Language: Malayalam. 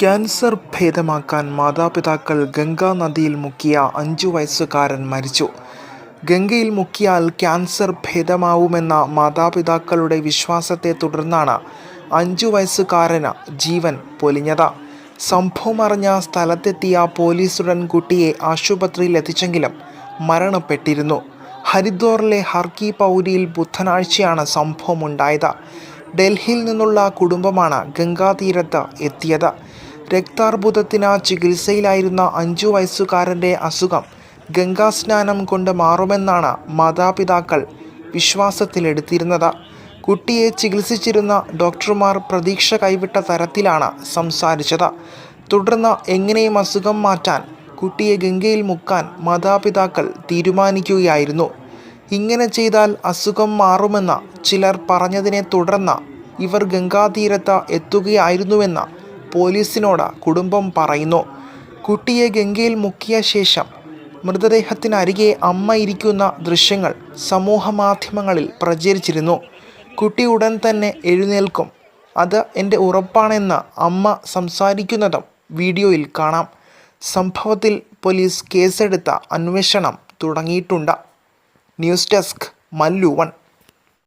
ക്യാൻസർ ഭേദമാക്കാൻ മാതാപിതാക്കൾ ഗംഗാ നദിയിൽ മുക്കിയ അഞ്ചു വയസ്സുകാരൻ മരിച്ചു. ഗംഗയിൽ മുക്കിയാൽ ക്യാൻസർ ഭേദമാവുമെന്ന മാതാപിതാക്കളുടെ വിശ്വാസത്തെ തുടർന്നാണ് അഞ്ചു വയസ്സുകാരന് ജീവൻ പൊലിഞ്ഞത്. സംഭവമറിഞ്ഞ സ്ഥലത്തെത്തിയ പോലീസുടൻ കുട്ടിയെ ആശുപത്രിയിൽ എത്തിച്ചെങ്കിലും മരണപ്പെട്ടിരുന്നു. ഹരിദ്വാറിലെ ഹർക്കി പൗരിയിൽ ബുധനാഴ്ചയാണ് സംഭവമുണ്ടായത്. ഡൽഹിയിൽ നിന്നുള്ള കുടുംബമാണ് ഗംഗാതീരത്ത് എത്തിയത്. രക്താർബുദത്തിന് ചികിത്സയിലായിരുന്ന അഞ്ചു വയസ്സുകാരന്റെ അസുഖം ഗംഗാസ്നാനം കൊണ്ട് മാറുമെന്നാണ് മാതാപിതാക്കൾ വിശ്വാസത്തിലെടുത്തിരുന്നത്. കുട്ടിയെ ചികിത്സിച്ചിരുന്ന ഡോക്ടർമാർ പ്രതീക്ഷ കൈവിട്ട തരത്തിലാണ് സംസാരിച്ചത്. തുടർന്ന് എങ്ങനെയും അസുഖം മാറ്റാൻ കുട്ടിയെ ഗംഗയിൽ മുക്കാൻ മാതാപിതാക്കൾ തീരുമാനിക്കുകയായിരുന്നു. ഇങ്ങനെ ചെയ്താൽ അസുഖം മാറുമെന്ന് ചിലർ പറഞ്ഞതിനെ തുടർന്ന് ഇവർ ഗംഗാതീരത്ത് എത്തുകയായിരുന്നുവെന്ന് പോലീസിനോട് കുടുംബം പറയുന്നു. കുട്ടിയെ ഗംഗയിൽ മുക്കിയ ശേഷം മൃതദേഹത്തിനരികെ അമ്മ ഇരിക്കുന്ന ദൃശ്യങ്ങൾ സമൂഹമാധ്യമങ്ങളിൽ പ്രചരിച്ചിരുന്നു. കുട്ടി ഉടൻ തന്നെ എഴുന്നേൽക്കും. അത് എന്റെ ഉറപ്പാണെന്ന് അമ്മ സംസാരിക്കുന്നതും വീഡിയോയിൽ കാണാം. സംഭവത്തിൽ പോലീസ് കേസെടുത്ത അന്വേഷണം തുടങ്ങിയിട്ടുണ്ട്. News desk Mallu one.